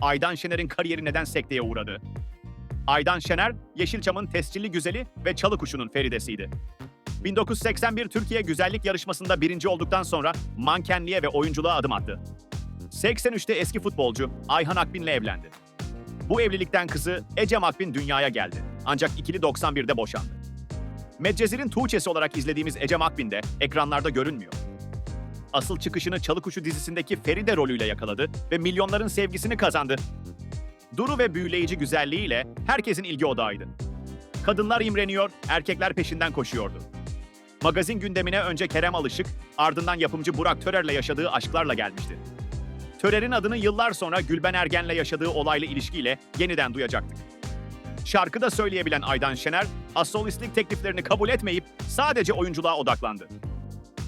Aydan Şener'in kariyeri neden sekteye uğradı? Aydan Şener, Yeşilçam'ın tescilli güzeli ve çalı kuşunun feridesiydi. 1981 Türkiye Güzellik Yarışması'nda birinci olduktan sonra mankenliğe ve oyunculuğa adım attı. 83'te eski futbolcu Ayhan Akbin'le evlendi. Bu evlilikten kızı Ecem Akbin dünyaya geldi. Ancak ikili 91'de boşandı. Medcezir'in Tuğçesi olarak izlediğimiz Ecem Akbin de ekranlarda görünmüyor. Asıl çıkışını Çalı Kuşu dizisindeki Feride rolüyle yakaladı ve milyonların sevgisini kazandı. Duru ve büyüleyici güzelliğiyle herkesin ilgi odağıydı. Kadınlar imreniyor, erkekler peşinden koşuyordu. Magazin gündemine önce Kerem Alışık, ardından yapımcı Burak Törer'le yaşadığı aşklarla gelmişti. Törer'in adını yıllar sonra Gülben Ergen'le yaşadığı olaylı ilişkiyle yeniden duyacaktık. Şarkı da söyleyebilen Aydan Şener, asolistlik tekliflerini kabul etmeyip sadece oyunculuğa odaklandı.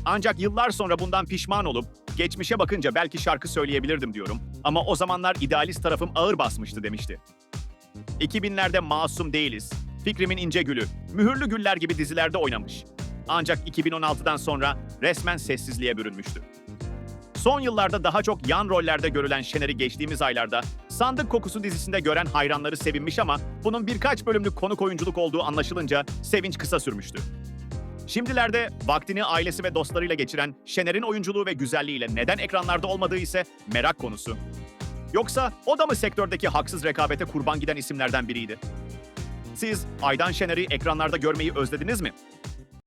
Ancak yıllar sonra bundan pişman olup, geçmişe bakınca belki şarkı söyleyebilirdim diyorum ama o zamanlar idealist tarafım ağır basmıştı demişti. 2000'lerde Masum Değiliz, Fikrimin İnce Gülü, Mühürlü Güller gibi dizilerde oynamış. Ancak 2016'dan sonra resmen sessizliğe bürünmüştü. Son yıllarda daha çok yan rollerde görülen Şener'i geçtiğimiz aylarda Sandık Kokusu dizisinde gören hayranları sevinmiş ama bunun birkaç bölümlük konuk oyunculuk olduğu anlaşılınca sevinç kısa sürmüştü. Şimdilerde vaktini ailesi ve dostlarıyla geçiren Şener'in oyunculuğu ve güzelliğiyle neden ekranlarda olmadığı ise merak konusu. Yoksa o da mı sektördeki haksız rekabete kurban giden isimlerden biriydi? Siz Aydan Şener'i ekranlarda görmeyi özlediniz mi?